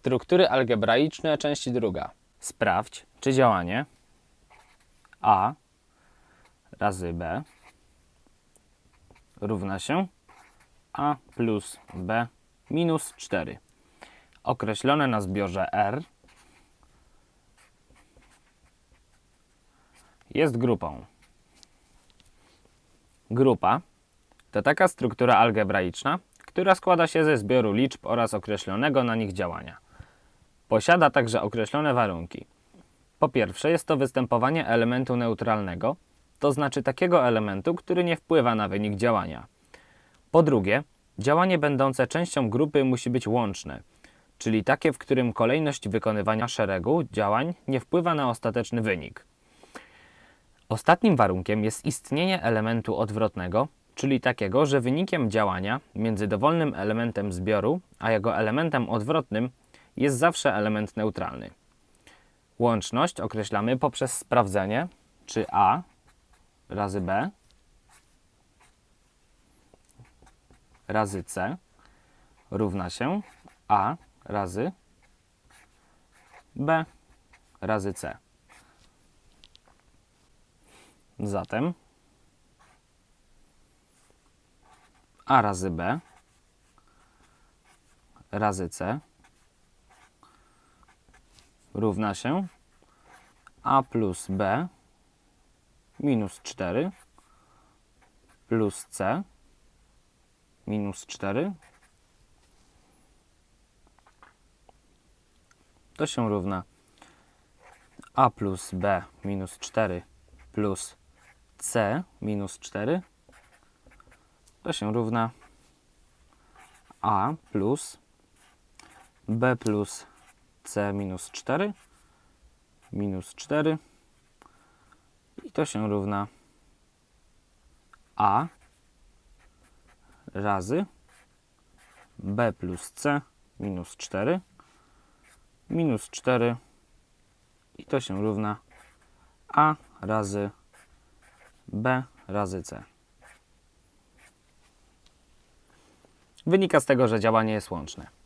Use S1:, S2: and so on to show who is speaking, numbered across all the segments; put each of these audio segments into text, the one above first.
S1: Struktury algebraiczne, część druga. Sprawdź, czy działanie a razy b równa się a plus b minus 4. Określone na zbiorze R jest grupą. Grupa to taka struktura algebraiczna, która składa się ze zbioru liczb oraz określonego na nich działania. Posiada także określone warunki. Po pierwsze, jest to występowanie elementu neutralnego, to znaczy takiego elementu, który nie wpływa na wynik działania. Po drugie, działanie będące częścią grupy musi być łączne, czyli takie, w którym kolejność wykonywania szeregu działań nie wpływa na ostateczny wynik. Ostatnim warunkiem jest istnienie elementu odwrotnego, czyli takiego, że wynikiem działania między dowolnym elementem zbioru a jego elementem odwrotnym jest zawsze element neutralny. Łączność określamy poprzez sprawdzenie, czy A razy B razy C równa się A razy B razy C. Zatem A razy B razy C równa się A plus B minus 4 plus C minus 4 to się równa A plus B minus 4 plus C minus 4 to się równa A plus B plus C minus 4 minus 4 i to się równa A razy B plus C minus 4 minus 4 i to się równa A razy B razy C. Wynika z tego, że działanie jest łączne.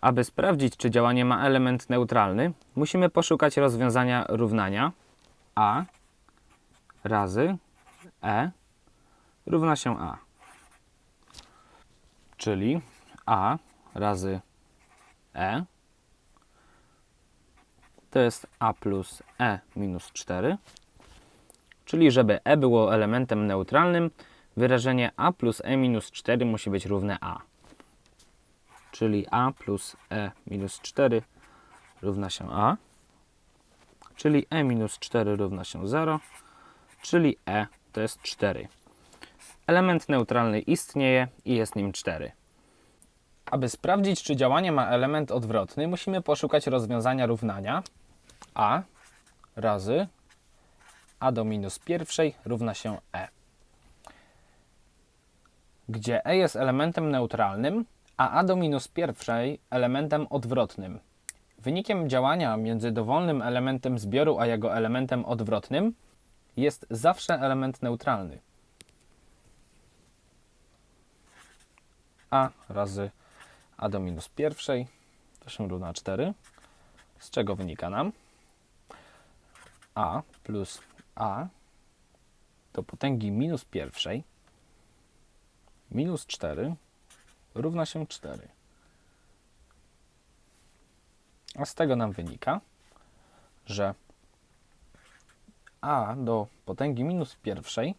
S1: Aby sprawdzić, czy działanie ma element neutralny, musimy poszukać rozwiązania równania a razy e równa się a. Czyli a razy e to jest a plus e minus 4. Czyli żeby e było elementem neutralnym, wyrażenie a plus e minus 4 musi być równe a. Czyli a plus e minus 4 równa się a. Czyli e minus 4 równa się 0. Czyli e to jest 4. Element neutralny istnieje i jest nim 4. Aby sprawdzić, czy działanie ma element odwrotny, musimy poszukać rozwiązania równania a razy a do minus pierwszej równa się e. Gdzie e jest elementem neutralnym, a a do minus pierwszej elementem odwrotnym. Wynikiem działania między dowolnym elementem zbioru a jego elementem odwrotnym jest zawsze element neutralny. a razy a do minus pierwszej to się równa 4, z czego wynika nam a plus a do potęgi minus pierwszej minus 4 równa się 4. A z tego nam wynika, że a do potęgi minus pierwszej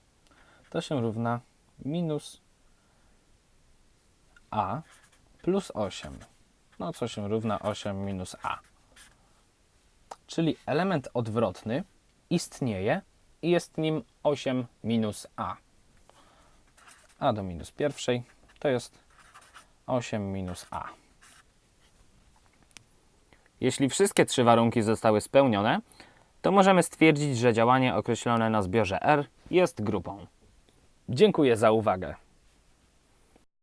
S1: to się równa minus a plus 8. No co się równa 8 minus a. Czyli element odwrotny istnieje i jest nim 8 minus a. a do minus pierwszej to jest 8 minus a. Jeśli wszystkie trzy warunki zostały spełnione, to możemy stwierdzić, że działanie określone na zbiorze R jest grupą. Dziękuję za uwagę.